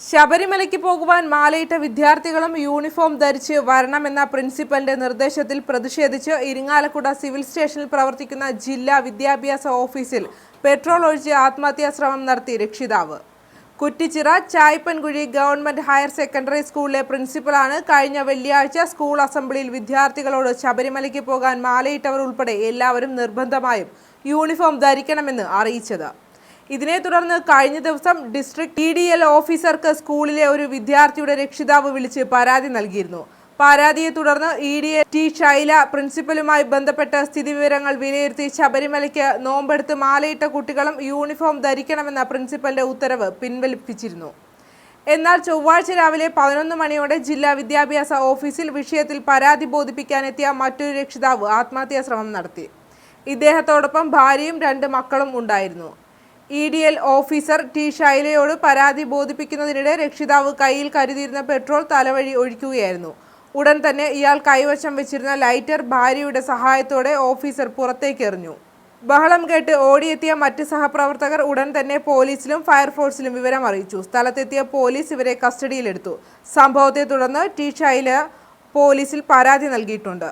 ശബരിമലയ്ക്ക് പോകുവാൻ മാലയിട്ട വിദ്യാർത്ഥികളും യൂണിഫോം ധരിച്ച് വരണമെന്ന പ്രിൻസിപ്പലിന്റെ നിർദ്ദേശത്തിൽ പ്രതിഷേധിച്ച് ഇരിങ്ങാലക്കുട സിവിൽ സ്റ്റേഷനിൽ പ്രവർത്തിക്കുന്ന ജില്ലാ വിദ്യാഭ്യാസ ഓഫീസിൽ പെട്രോൾ ഒഴിച്ച് ആത്മഹത്യാ ശ്രമം നടത്തി രക്ഷിതാവ്. Kuttichira Chaipankuzhi government higher secondary സ്കൂളിലെ പ്രിൻസിപ്പലാണ് കഴിഞ്ഞ വെള്ളിയാഴ്ച സ്കൂൾ അസംബ്ലിയിൽ വിദ്യാർത്ഥികളോട് ശബരിമലയ്ക്ക് പോകാൻ മാലയിട്ടവർ ഉൾപ്പെടെ എല്ലാവരും നിർബന്ധമായും യൂണിഫോം ധരിക്കണമെന്ന് അറിയിച്ചത്. ഇതിനെ തുടർന്ന് കഴിഞ്ഞ ദിവസം ഡിസ്ട്രിക്ട് ടി ഡി എൽ ഓഫീസർക്ക് സ്കൂളിലെ ഒരു വിദ്യാർത്ഥിയുടെ രക്ഷിതാവ് വിളിച്ച് പരാതി നൽകിയിരുന്നു. പരാതിയെ തുടർന്ന് E D A T Shaila പ്രിൻസിപ്പലുമായി ബന്ധപ്പെട്ട സ്ഥിതിവിവരങ്ങൾ വിലയിരുത്തി ശബരിമലയ്ക്ക് നോമ്പെടുത്ത് മാലയിട്ട കുട്ടികളും യൂണിഫോം ധരിക്കണമെന്ന പ്രിൻസിപ്പലിന്റെ ഉത്തരവ് പിൻവലിപ്പിച്ചിരുന്നു. എന്നാൽ ചൊവ്വാഴ്ച രാവിലെ പതിനൊന്ന് മണിയോടെ ജില്ലാ വിദ്യാഭ്യാസ ഓഫീസിൽ വിഷയത്തിൽ പരാതി ബോധിപ്പിക്കാനെത്തിയ മറ്റൊരു രക്ഷിതാവ് ആത്മഹത്യാ ശ്രമം നടത്തി. ഇദ്ദേഹത്തോടൊപ്പം ഭാര്യയും രണ്ട് മക്കളും ഉണ്ടായിരുന്നു. E D L officer T ശൈലയോട് പരാതി ബോധിപ്പിക്കുന്നതിനിടെ രക്ഷിതാവ് കയ്യിൽ കരുതിയിരുന്ന പെട്രോൾ തലവഴി ഒഴിക്കുകയായിരുന്നു. ഉടൻ തന്നെ ഇയാൾ കൈവശം വെച്ചിരുന്ന ലൈറ്റർ ഭാര്യയുടെ സഹായത്തോടെ ഓഫീസർ പുറത്തേക്ക് എറിഞ്ഞു. ബഹളം കേട്ട് ഓടിയെത്തിയ മറ്റ് സഹപ്രവർത്തകർ ഉടൻ തന്നെ പോലീസിലും ഫയർഫോഴ്സിലും വിവരം അറിയിച്ചു. സ്ഥലത്തെത്തിയ പോലീസ് ഇവരെ കസ്റ്റഡിയിലെടുത്തു. സംഭവത്തെ തുടർന്ന് ടി ശൈല പോലീസിൽ പരാതി നൽകിയിട്ടുണ്ട്.